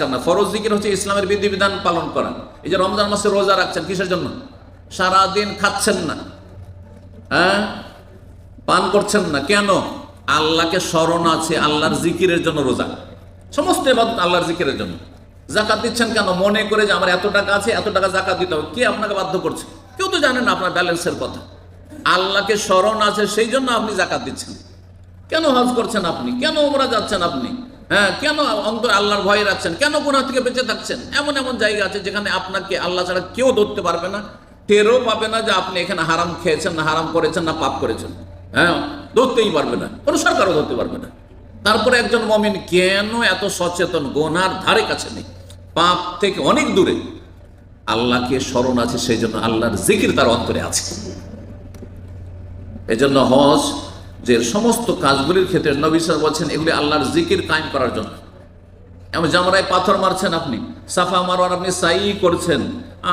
আজকার না। ফরজ জিকির হচ্ছে ইসলামের বিধিবিধান পালন করা। এই যে রমজান মাসে রোজা রাখছেন, কিসের জন্য? সারাদিন খাচ্ছেন না। হ্যাঁ? পান করছেন না। কেন? আল্লাহকে স্মরণ আছে, আল্লাহর জিকিরের জন্য রোজা। সমস্ত এবাদত আল্লাহর জিকিরের জন্য। জাকাত দিচ্ছেন কেন? মনে করে যে আমার এত টাকা আছে, এত টাকা জাকাত দিতে হবে। কে আপনাকে বাধ্য করছে? কেউ তো জানেন আপনার ব্যালেন্সের কথা। আল্লাহকে স্মরণ আছে, সেই জন্য আপনি জাকাত দিচ্ছেন। কেন হজ করছেন আপনি? কেন ওমরা যাচ্ছেন আপনি? হ্যাঁ কেন অন্তর আল্লাহর ভয় রাখছেন? কেন গুনাহ থেকে বেঁচে থাকছেন? এমন এমন জায়গা আছে যেখানে আপনাকে আল্লাহ ছাড়া কেউ ধরতে পারবে না। টেরও পাবে না যে আপনি এখানে হারাম খেয়েছেন না, হারাম করেছেন না, পাপ করেছেন। হ্যাঁ ধরতেই পারবে না। কোনো সরকারও ধরতে পারবে না। তারপরে একজন মমিন কেন এত সচেতন? গোনার ধারে কাছে নেই। পাপ থেকে অনেক দূরে। আল্লাহকে স্মরণ আছে সেই জন্য আল্লাহর জিকির তার অন্তরে আছে। এজন্য হজ যে সমস্ত কাজগুলির ক্ষেত্রে নবী সাল বলছেন, এগুলি আল্লাহর জিকির কায়েম করার জন্য। এমন জামরায় পাথর মারছেন আপনি, সাফা মারোয়ার আপনি সাই করছেন,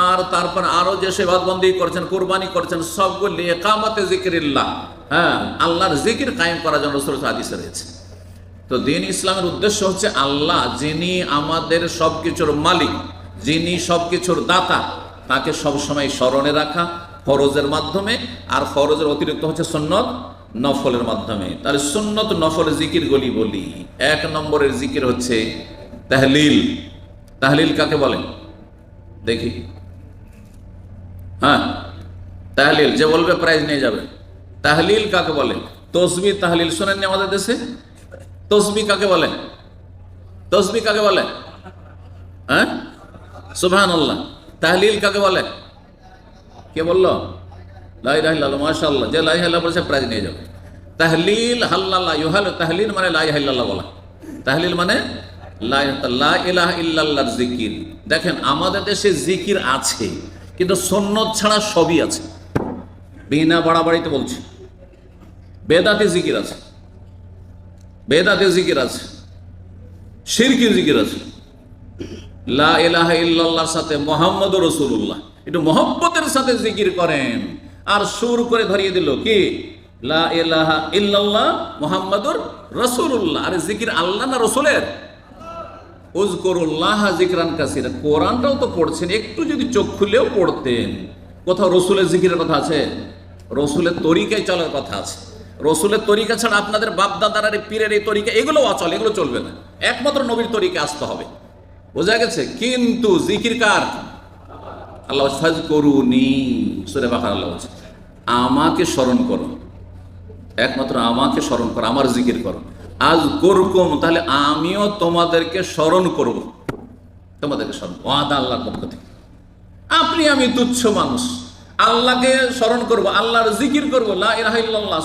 আর তারপর আরও যে সেবাদবন্দি করছেন, কোরবানি করছেন, সবগুলি একামতে জিকিরিল্লাহ। হ্যাঁ আল্লাহর জিকির কায়েম করার জন্য সুরত হাদিসে রয়েছে। তো দিন ইসলামের উদ্দেশ্য হচ্ছে আল্লাহ, যিনি আমাদের সবকিছুর মালিক, যিনি সবকিছুর দাতা, তাকে সবসময় স্মরণে রাখা, ফরজের মাধ্যমে, আর ফরজের অতিরিক্ত হচ্ছে সুন্নত নফলের মাধ্যমে। তাহলে সুন্নত নফলের জিকির গলি বলি। এক নম্বরের জিকির হচ্ছে তাহলিল। তাহলিল কাকে বলেন দেখি। হ্যাঁ তাহলিল, যে বলবে প্রাইজ নিয়ে যাবে। তাহলিল কাকে বলে? তসবি তাহলিল, শোনেননি আমাদের দেশে? তসবি কাকে বলে? তসবি কাকে বলে? হ্যাঁ? সুবহান তাহলিল কাকে বলে? কে বলল? লাই রাহিল্লাহ মাশাল্লাহ যে লাই হাল্লাহ বলছে প্রাইজ নিয়ে যাবে। তাহলিল হাল্লাল্লাহ, ইউহাল তাহলিল মানে লাই হাল্লাল্লাহ বলা। তাহলিল মানে লা লা জিকির। দেখেন, আমাদের দেশে জিকির আছে, কিন্তু সন্ন্যত ছাড়া সবই আছে। বিনা বাড়াবাড়িতে বলছি। বেদাতে জিকির আছে। বেদাতে জিকির আছে। শিরকি জিকির আছে। লা ইলাহা ইল্লাল্লাহর সাথে মোহাম্মদ রসুল্লাহ একটু মোহব্বতের সাথে জিকির করেন। আর সুর করে ধরিয়ে দিল কি? লা ইল্লাল্লাহ জিকির আল্লাহ না রসুলের? জিকরান কাসিরা। তো পড়ছেন, একটু যদি চোখ খুলেও পড়তেন। কোথাও রসুলের জিকিরের কথা আছে? রসুলের তরিকায় চলার কথা আছে। রসুলের তরিকা ছাড়া আপনাদের বাপ দাদার পীরের এই তরিকা, এগুলো অচল, এগুলো চলবে না। একমাত্র নবীর তরিকা আসতে হবে। বোঝা গেছে? কিন্তু জিকির কার? আল্লাহ ফাজ করুনি সুরে বাকার আল্লাহ বলছে, আমাকে স্মরণ করো। একমাত্র আমাকে স্মরণ করো, আমার জিকির করো। আজ করকম তাহলে আমিও তোমাদেরকে স্মরণ করব। তোমাদেরকে স্মরণ, ওয়াদা আল্লাহর পক্ষ থেকে। আপনি আমি তুচ্ছ মানুষ, আল্লাহকে স্মরণ করব, আল্লাহর জিকির করব, লা ইলাহা ইল্লাল্লাহ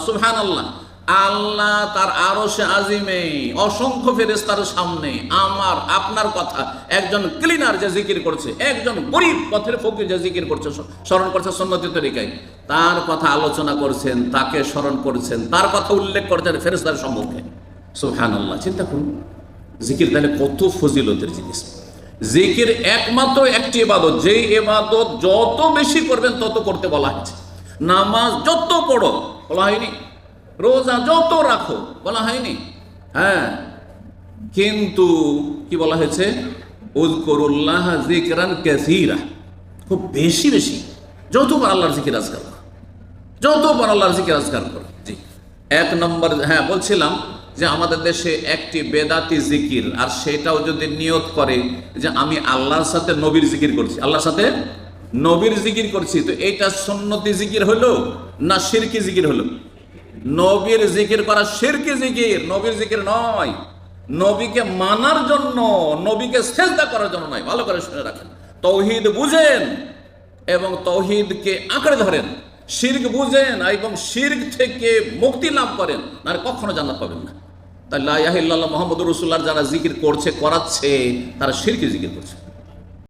আল্লাহ আল্লাহ তার আরও সে আজিমে, অসংখ্য ফেরেস্তার সামনে আমার, আপনার কথা। একজন ক্লিনার যে জিকির করছে, একজন গরিব পথের ফকির যে জিকির করছে স্মরণ করছে সন্ন্যতি তরিকায়। তার কথা আলোচনা করছেন, তাকে স্মরণ করছেন, তার কথা উল্লেখ করছেন ফেরেস্তার সম্মুখে। সুবহান আল্লাহ চিন্তা করুন। জিকির তাহলে কত ফজিলতের জিনিস। জিকির একমাত্র একটি এবাদত যে এবাদত যত বেশি করবেন তত করতে বলা হয়েছে। নামাজ যত পড়ো, বলা হয়নি। রোজা যত রাখো, বলা হয়নি? হ্যাঁ। কিন্তু কি বলা হয়েছে? খুব বেশি বেশি। যতবার আল্লাহর জিকির আজকার করো। যতবার আল্লাহর জিকির আজকার করো। জি। এক নম্বর হ্যাঁ বলছিলাম যে আমাদের দেশে একটি বেদাতি জিকির, আর সেটাও যদি নিয়ত করে যে আমি আল্লাহর সাথে নবীর জিকির করছি। আল্লাহর সাথে নবীর জিকির করছি, তো এইটা সন্নতি জিকির হলো না শিরকি জিকির হলো? নবীর জিকির করা শিরকি জিকির, নবীর জিকির নয়। নবীকে মানার জন্য, নবীকে সেজদা করার জন্য নয়, ভালো করে শুনে রাখেন। তৌহিদ বুঝেন এবং তৌহিদকে আঁকড়ে ধরেন। শির্ক বুঝেন এবং শির্ক থেকে মুক্তি লাভ করেন না কখনো জান্নাত পাবেন না। তাই লাহ মোহাম্মদ রসুল্লাহ যারা জিকির করছে, করাচ্ছে, তারা শিরকি জিকির করছে।